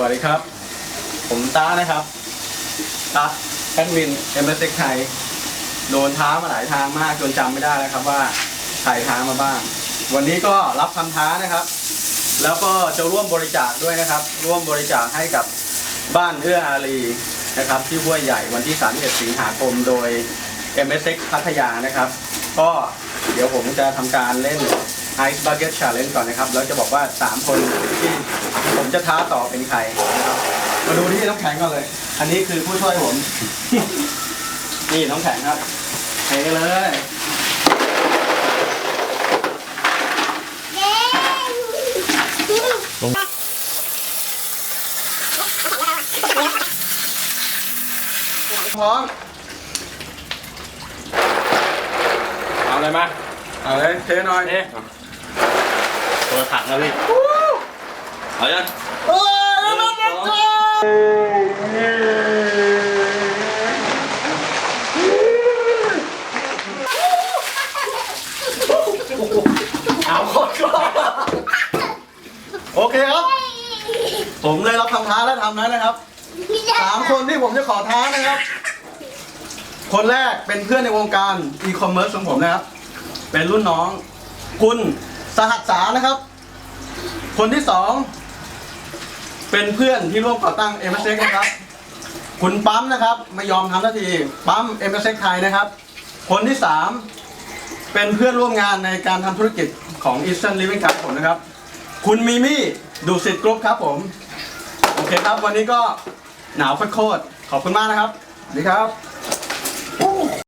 สวัสดีครับ ผมต้านะครับต้าแอดมินเอ็มเอสเอ็กไทยโดนท้ามาหลายทางมากจนจำไม่ได้แล้วครับว่าใครท้ามาบ้าง วันนี้ก็รับคำท้านะครับ แล้วก็จะร่วมบริจาคด้วยนะครับ ร่วมบริจาคให้กับบ้านเอื้ออารีนะครับที่ห้วยใหญ่วันที่ 31 สิงหาคมโดย MSX พัทยานะครับ ก็เดี๋ยวผมจะทำการเล่น Ice Bucket Challenge ก่อนนะครับแล้วจะบอกว่า 3 คนที่ผมจะท้าต่อเป็นใครนะครับมาดูที่น้ำแข็งก่อนเลย อันนี้คือผู้ช่วยผม นี่น้ำแข็งครับเทเลยพร้อมเอาอะไรมา เอาเลยเทหน่อย เอ๊ะตัวถังนะพี่เอายังโอ้ยมันจะเจเอาโคตรกล้าโอเคครับ ผมเลยรับคำท้าและทำนั้นนะครับสามคนที่ผมจะขอท้านะครับ คนแรกเป็นเพื่อนในวงการอีคอมเมิร์ซของผมนะครับ เป็นรุ่นน้อง คุณสหัสสานะครับ คนที่สองเป็นเพื่อนที่ร่วมก่อตั้ง m s x นะครับ คุณปั๊มนะครับไม่ยอมทำนาที ปั๊ม m s x ไทยนะครับ คนที่สามเป็นเพื่อนร่วมงานในการทำธุรกิจของ Eastern Living ครับผมนะครับ คุณมิมี่ดูสิตกรุ๊ปครับผม โอเคครับ วันนี้ก็หนาวโคตรขอบคุณมากนะครับ สวัสดีครับ